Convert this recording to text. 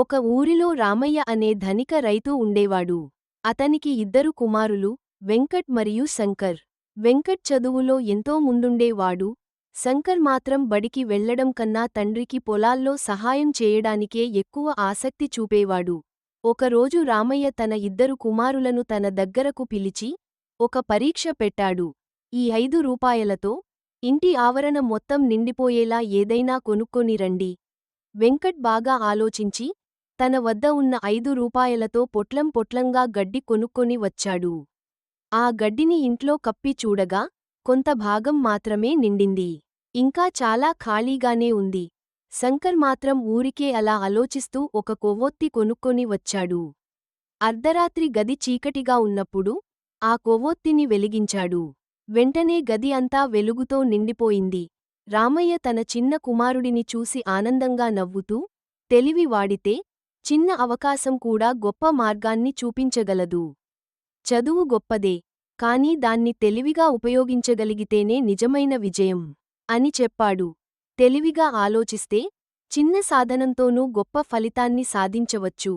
ఒక ఊరిలో రామయ్య అనే ధనిక రైతు ఉండేవాడు. అతనికి ఇద్దరు కుమారులు వెంకట్ మరియు శంకర్. వెంకట్ చదువులో ఎంతో ముందుండేవాడు. శంకర్ మాత్రం బడికి వెళ్ళడం కన్నా తండ్రికి పొలాల్లో సహాయం చేయడానికే ఎక్కువ ఆసక్తి చూపేవాడు. ఒకరోజు రామయ్య తన ఇద్దరు కుమారులను తన దగ్గరకు పిలిచి ఒక పరీక్ష పెట్టాడు. ఈ ఐదు రూపాయలతో ఇంటి ఆవరణ మొత్తం నిండిపోయేలా ఏదైనా కొనుక్కొని రండి. వెంకట్ బాగా ఆలోచించి తన వద్ద ఉన్న ఐదు రూపాయలతో పొట్లం పొట్లంగా గడ్డి కొనుక్కొని వచ్చాడు. ఆ గడ్డిని ఇంట్లో కప్పి చూడగా కొంత భాగం మాత్రమే నిండింది. ఇంకా చాలా ఖాళీగానే ఉంది. శంకర్ మాత్రం ఊరికే అలా ఆలోచిస్తూ ఒక కొవ్వొత్తి కొనుక్కొని వచ్చాడు. అర్ధరాత్రి గది చీకటిగా ఉన్నప్పుడు ఆ కొవ్వొత్తిని వెలిగించాడు. వెంటనే గది అంతా వెలుగుతో నిండిపోయింది. రామయ్య తన చిన్న కుమారుడిని చూసి ఆనందంగా నవ్వుతూ తెలివి వాడితే చిన్న అవకాశం కూడా గొప్ప మార్గాన్ని చూపించగలదు. చదువు గొప్పదే కాని దాన్ని తెలివిగా ఉపయోగించగలిగితేనే నిజమైన విజయం అని చెప్పాడు. తెలివిగా ఆలోచిస్తే చిన్న సాధనంతోనూ గొప్ప ఫలితాన్ని సాధించవచ్చు.